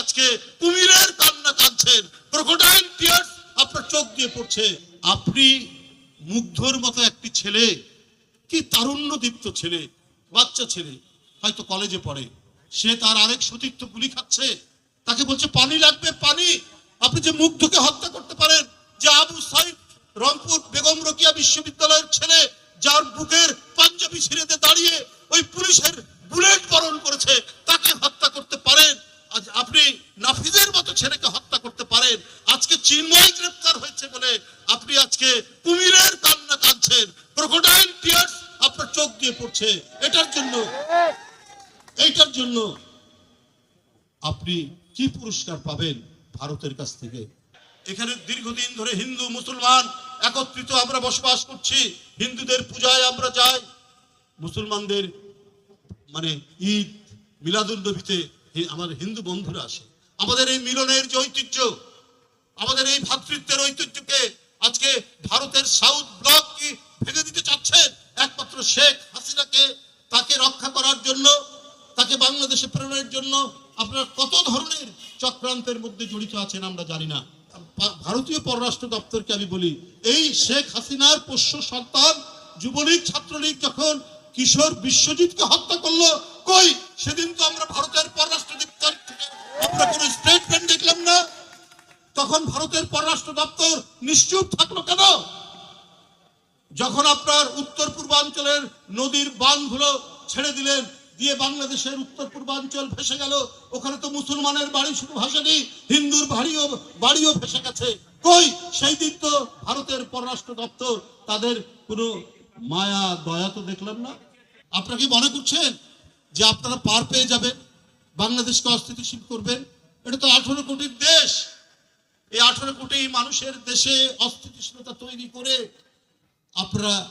আজকে কুমিরের কান্না কাঁদছেন। ক্রোকোডাইল টিয়ার্স আপনার চোখ দিয়ে পড়ছে। আপনি মুগ্ধর মতো একটি ছেলে, কি তারুণ্য দীপ্ত ছেলে, বাচ্চা ছেলে, হয়তো কলেজে পড়ে। সে তার আরেক সতীর্থ গুলি খাচ্ছে। তাকে বলছে, পানি লাগবে, পানি। আপনি যে মুগ্ধকে হত্যা করতে পারেন, যে আবু সাইদ রংপুর বেগম রোকিয়া বিশ্ববিদ্যালয়ের ছেলে, যার বুকের পাঞ্জাবি ছিঁড়েতে দাঁড়িয়ে ওই পুলিশের বুলেট বরণ করেছে তাকে হত্যা করতে পারেন আজ আপনি নাফিজের মতো ছেলেকে হত্যা করতে পারেন আজকে চিন্ময় গ্রেপ্তার হয়েছে বলে আপনি আজকে কুমিরের কান্না কাঁদছেন ক্রোকোডাইল টিয়ার্স আপনার পড়ছে এটার জন্য। এইটার জন্য আপনি কি পুরস্কার পাবেন ভারতের কাছ থেকে? এখানে দীর্ঘদিন ধরে হিন্দু, মুসলমান একত্রিত আমরা বসবাস করছি। হিন্দুদের পূজায় আমরা যাই। মুসলমানদের মানে ঈদ মিলাদুল নবীতে হিন্দু বন্ধুরা আসে। আমাদের এই মিলনের যে ঐতিহ্য, আমাদের এই ভ্রাতৃত্বের ঐতিহ্যকে আজকে ভারতের সাউথ ব্লক কি ভেঙে দিতে চাচ্ছেন একমাত্র শেখ হাসিনাকে তাকে রক্ষা করার জন্য তাকে বাংলাদেশে প্রেরণের জন্য আপনারা কত ধরনের চক্রান্তের মধ্যে জড়িত আছেন আমরা জানি না। ভারতীয় পররাষ্ট্র দপ্তরকে আমি বলি, এই শেখ হাসিনার পোষ্য সন্তান যুবলীগ, ছাত্রলীগ যখন কিশোর বিশ্বজিৎকে হত্যা করল, কই? সেদিন তো আমরা ভারতের পররাষ্ট্র দপ্তর আমরা কোনো স্টেটমেন্ট দেখলাম না। তখন ভারতের পররাষ্ট্র দপ্তর নিশ্চুপ থাকল কেন? যখন আপনার উত্তর পূর্বাঞ্চলের নদীর বাঁধগুলো ছেড়ে দিলেন দিয়ে বাংলাদেশের উত্তর পূর্বাঞ্চল ভেসে গেল। ওখানে তো মুসলমানের বাড়ি শুধু ভাসেনি হিন্দুর বাড়িও বাড়িও ভেসে গেছে। কই? সেই দিন তো ভারতের পররাষ্ট্র দপ্তর তাদের কোনো মায়া, দয়া তো দেখলাম না। আপনারা কি মনে করছেন যে আপনারা পার পেয়ে যাবেন? বাংলাদেশকে অস্থিতিশীল করবেন? এটা তো আঠারো কোটির দেশ। এই আঠারো কোটি মানুষের দেশে অস্থিতিশীলতা তৈরি করে আপনারা